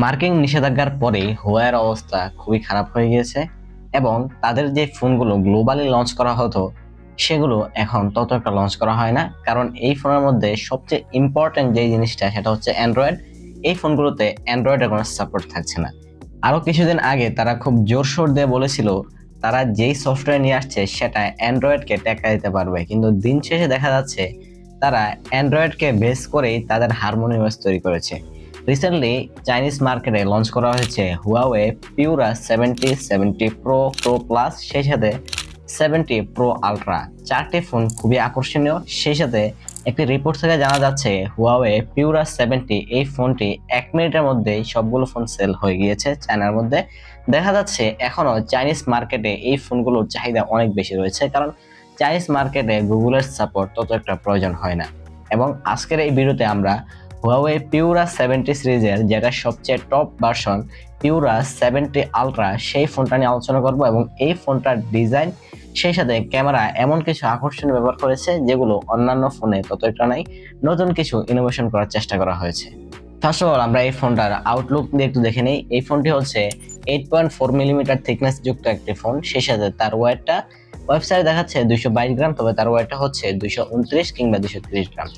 Marking নিষেধাজ্ঞার পরে হুয়ার অবস্থা খুবই খারাপ হয়ে গিয়েছে এবং তাদের যে ফোনগুলো গ্লোবালি লঞ্চ করা হতো, সেগুলো এখন তত একটা লঞ্চ করা হয় না। কারণ এই ফোনের মধ্যে সবচেয়ে ইম্পর্টেন্ট যে জিনিসটা, সেটা হচ্ছে অ্যান্ড্রয়েড এই ফোনগুলোতে অ্যান্ড্রয়েডের কোনো সাপোর্ট থাকছে না। আরও কিছুদিন আগে তারা খুব জোরশোর দিয়ে বলেছিল, তারা যেই সফটওয়্যার নিয়ে আসছে, সেটা অ্যান্ড্রয়েডকে টেক্কা দিতে পারবে। কিন্তু দিন শেষে দেখা যাচ্ছে, তারা অ্যান্ড্রয়েডকে বেস করেই তাদের হারমোনিয়াস তৈরি করেছে। রিসেন্টলি চাইনিজ মার্কেটে লঞ্চ করা হয়েছে Huawei Pura seventy seventy pro pro plus সেই সাথে সেভেন্টি প্রো আলট্রা চারটি ফোন খুবই আকর্ষণীয়। সেই সাথে একটি রিপোর্ট থেকে জানা যাচ্ছে হুয়াওয়ে পিউরা সেভেন্টি এই ফোনটি এক মিনিটের মধ্যেই সবগুলো ফোন সেল হয়ে গিয়েছে চায়নার মধ্যে। দেখা যাচ্ছে এখনও চাইনিজ মার্কেটে এই ফোনগুলোর চাহিদা অনেক বেশি রয়েছে, কারণ চাইনিজ মার্কেটে গুগলের সাপোর্ট তত একটা প্রয়োজন হয় না। এবং আজকের এই ভিডিওতে আমরা হুয়াওয়ে পিউরা সেভেন্টি সিরিজের যেটা সবচেয়ে top version Pura seventy ultra সেই ফোনটা নিয়ে আলোচনা করব এবং এই ফোনটার ডিজাইন সেই সাথে ক্যামেরা এমন কিছু আকর্ষণীয় ব্যবহার করেছে যেগুলো অন্যান্য ফোনে ততটা নাই, নতুন কিছু ইনোভেশন করার চেষ্টা করা হয়েছে। ফার্স্ট অফ অল আমরা এই ফোনটার আউটলুক দিয়ে একটু দেখে নিই। এই ফোনটি হচ্ছে eight point four millimetre thickness যুক্ত একটি ফোন সেই সাথে তার ওয়েটটা ওয়েবসাইটে দেখাচ্ছে দুইশো বাইশ গ্রাম, তবে তার ওয়েটটা হচ্ছে দুইশো উনত্রিশ কিংবা দুইশো ত্রিশ গ্রাম।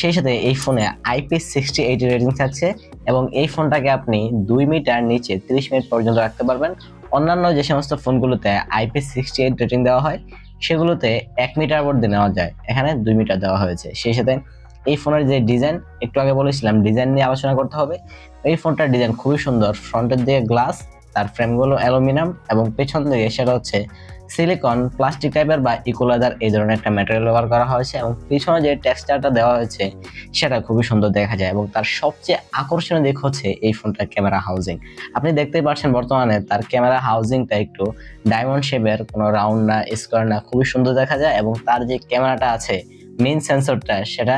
সেই সাথে এই ফোনে আইপি সিক্সটি এইট রেটিং থাকছে এবং এই ফোনটাকে আপনি দুই মিটার নিচে তিরিশ মিনিট পর্যন্ত রাখতে পারবেন। অন্যান্য যে সমস্ত ফোনগুলোতে I P sixty eight rating দেওয়া হয়, সেগুলোতে এক মিটার মধ্যে নেওয়া যায়। এখানে দুই মিটার দেওয়া হয়েছে। সেই সাথে এই ফোনের যে ডিজাইন একটু আগে বলেছিলাম ডিজাইন নিয়ে আলোচনা করতে হবে। এই ফোনটার ডিজাইন খুবই সুন্দর। ফ্রন্টের দিকে গ্লাস তার ফ্রেমগুলো অ্যালুমিনিয়াম এবং পেছন দিকে সেটা হচ্ছে সিলিকন, প্লাস্টিক টাইপের বা ইকোলাদার এই ধরনের একটা ম্যাটেরিয়াল ব্যবহার করা হয়েছে এবং পিছনে যে টেক্সচারটা দেওয়া হয়েছে সেটা খুবই সুন্দর দেখা যায় এবং তার সবচেয়ে আকর্ষণীয় দিক হচ্ছে এই ফোনটার ক্যামেরা হাউজিং আপনি দেখতেই পাচ্ছেন বর্তমানে তার ক্যামেরা হাউজিংটা একটু ডায়মন্ড শেপের কোনো রাউন্ড না স্কোয়ার না, খুবই সুন্দর দেখা যায় এবং তার যে ক্যামেরাটা আছে মেইন সেন্সরটা সেটা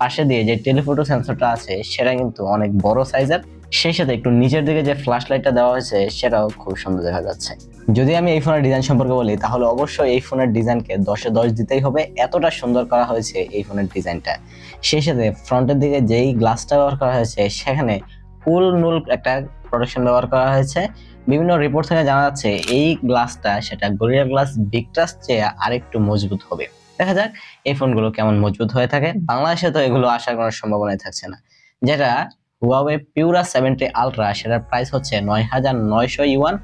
পাশে দিয়ে যে টেলিফোটো সেন্সরটা আছে, সেটা কিন্তু অনেক বড় সাইজের সেই সাথে একটু নিচের দিকে যে ফ্ল্যাশ লাইটটা দেওয়া হয়েছে, সেটাও খুব সুন্দর দেখা যাচ্ছে। যদি আমি এই ফোনের ডিজাইন সম্পর্কে বলি, তাহলে অবশ্যই এই ফোনের ডিজাইনকে দশে দশ দিতেই হবে। এতটা সুন্দর করা হয়েছে এই ফোনের ডিজাইনটা। সেই সাথে ফ্রন্টের দিকে যেই গ্লাসটা ব্যবহার করা হয়েছে, সেখানে ফুল নুল একটা প্রোটেকশন ব্যবহার করা হয়েছে। বিভিন্ন রিপোর্ট থেকে জানা যাচ্ছে, এই গ্লাসটা সেটা গরিয়া গ্লাস বিগটাস চেয়ে আরেকটু মজবুত হবে। দেখা যাক এই ফোনগুলো কেমন মজবুত হয়ে থাকে। বাংলাদেশে তো এগুলো আসার কোনো সম্ভাবনাই থাকছে না। যেটা হুয়াওয়ে পিউরা সেভেন্টি আলট্রা সেটার প্রাইস হচ্ছে নয় হাজার নয়শো ইউয়ান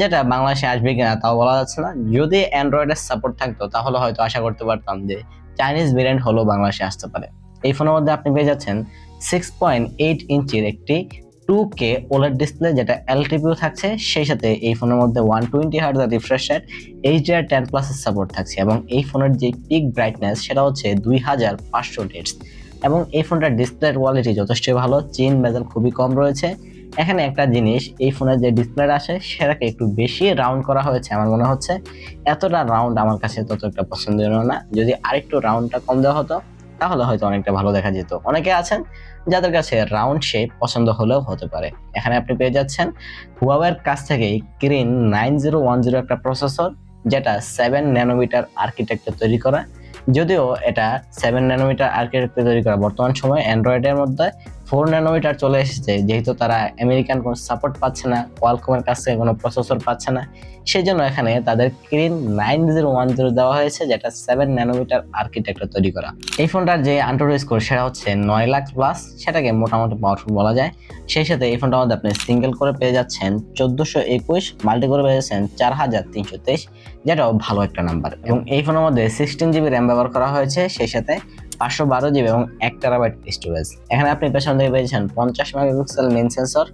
যেটা বাংলাদেশে আসবে কিনা তাও বলা যাচ্ছে না। যদি অ্যান্ড্রয়েডের সাপোর্ট থাকতো, তাহলে হয়তো আশা করতে পারতাম যে চাইনিজ ভেরিয়েন্ট হলেও বাংলাদেশে আসতে পারে। এই ফোনের মধ্যে আপনি পেয়ে যাচ্ছেন সিক্স পয়েন্ট এইট ইঞ্চির একটি টু কে ওলেড ডিসপ্লে যেটা এলটিপিও থাকছে। সেই সাথে এই ফোনের মধ্যে one twenty হার্টজার refresh rate H D R ten প্লাসের সাপোর্ট থাকছে এবং এই ফোনের যে পিক ব্রাইটনেস সেটা হচ্ছে দুই হাজার পাঁচশো ডেটস এবং এই ফোনটার ডিসপ্লের কোয়ালিটি যথেষ্ট ভালো চেন বেজাল খুবই কম রয়েছে। এখানে একটা জিনিস, এই ফোনের যে ডিসপ্লেটা আসে, সেটাকে একটু বেশি রাউন্ড করা হয়েছে আমার মনে হচ্ছে। এতটা রাউন্ড আমার কাছে তত একটা পছন্দনীয় না। যদি আরেকটু রাউন্ডটা কম দেওয়া হতো, তাহলে হয়তো অনেকটা ভালো দেখা যেত। অনেকে আছেন যাদের কাছে রাউন্ড শেপ পছন্দ হলেও হতে পারে। এখানে আপনি পেয়ে যাচ্ছেন হুয়াওয়ের কাছ থেকে Kirin nine zero one zero একটা প্রসেসর যেটা সেভেন ন্যানোমিটার আর্কিটেকচার তৈরি করা। যদিও এটা সেভেন ন্যানোমিটার আর্কিটেকচার তৈরি করা। বর্তমান সময়ে অ্যান্ড্রয়েডের মধ্যে ফোর ন্যানোমিটার চলে এসেছে। যেহেতু তারা আমেরিকান কোনো সাপোর্ট পাচ্ছে না কোয়ালকমের কাছ কোনো প্রসেসর পাচ্ছে না সেই জন্য এখানে তাদের Kirin nine zero one zero দেওয়া হয়েছে, যেটা সেভেন ন্যানোমিটার আর্কিটেকচার তৈরি করা। এই ফোনটার যে আন্ড্রয়েড স্কোর সেটা হচ্ছে নয় লাখ প্লাস সেটাকে মোটামুটি পাওয়ারফুল বলা যায়। সেই সাথে এই ফোনটার মধ্যে আপনি সিঙ্গেল করে পেয়ে যাচ্ছেন চোদ্দোশো একুশ মাল্টি করে পেয়ে যাচ্ছেন চার হাজার তিনশো তেইশ, যেটাও ভালো একটা নাম্বার এবং এই ফোনের মধ্যে সিক্সটিন জিবি র্যাম ব্যবহার করা হয়েছে, সেই সাথে পাঁচশো বারো জিবি এবং এক টেরাবাইট স্টোরেজ এখানে আপনি পেছন থেকে পেয়েছেন পঞ্চাশ মেগাপিক্সেল মেন সেন্সর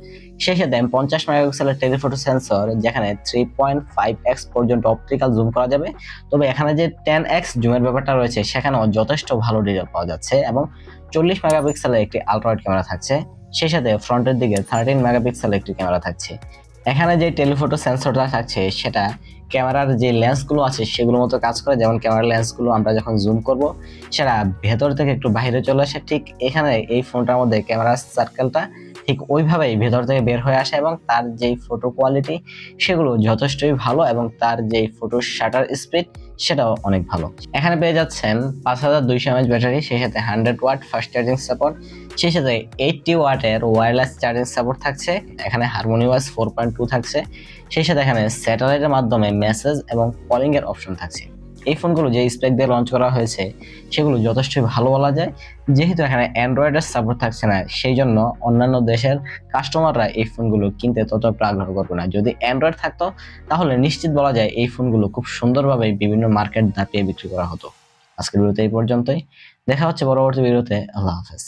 সেই সাথে পঞ্চাশ মেগাপিক্সেলের টেলিফোটো সেন্সর যেখানে থ্রি পয়েন্ট ফাইভ এক্স পর্যন্ত অপটিক্যাল জুম করা যাবে। তবে এখানে যে টেন এক্স জুমের ব্যাপারটা রয়েছে, সেখানেও যথেষ্ট ভালো রেজাল্ট পাওয়া যাচ্ছে এবং চল্লিশ মেগাপিক্সেলের একটি আলট্রাওয়াইড ক্যামেরা থাকছে, সেই সাথে ফ্রন্টের দিকে থার্টিন মেগাপিক্সেলের একটি ক্যামেরা থাকছে। এখানে যে টেলিফোটো সেন্সরটা থাকছে, সেটা ক্যামেরার যে লেন্সগুলো আছে, সেগুলোর মতো কাজ করে। যেমন ক্যামেরার লেন্সগুলো আমরা যখন জুম করব, সেটা ভেতর থেকে একটু বাইরে চলে আসে। ঠিক এখানে এই ফোনটার মধ্যে ক্যামেরার সার্কেলটা ঠিক ওইভাবেই ভেতর থেকে বের হয়ে আসে এবং তার যেই ফটো কোয়ালিটি সেগুলো যথেষ্টই ভালো এবং তার যেই ফটো শাটার স্পিড সেটাও অনেক ভালো। এখানে পেয়ে যাচ্ছেন পাঁচ হাজার দুইশো এমএচ ব্যাটারি, সেই সাথে hundred watt fast charging support সেই সাথে এইটটি ওয়াটের ওয়্যারলেস চার্জিং সাপোর্ট থাকছে। এখানে Harmony OS four point two থাকছে। সেই সাথে এখানে স্যাটেলাইটের মাধ্যমে মেসেজ এবং কলিং এর অপশন থাকছে। এই ফোনগুলো যে স্পেক দিয়ে লঞ্চ করা হয়েছে, সেগুলো যথেষ্টই ভালো বলা যায়। যেহেতু এখানে অ্যান্ড্রয়েডের সাপোর্ট থাকছে না, সেই জন্য অন্যান্য দেশের কাস্টমাররা এই ফোনগুলো কিনতে ততটা আগ্রহ করবে না। যদি অ্যান্ড্রয়েড থাকতো, তাহলে নিশ্চিত বলা যায় এই ফোনগুলো খুব সুন্দরভাবে বিভিন্ন মার্কেট দাপিয়ে বিক্রি করা হতো। আজকের ভিডিওতে এই পর্যন্তই। দেখা হচ্ছে পরবর্তী ভিডিওতে। আল্লাহ হাফেজ।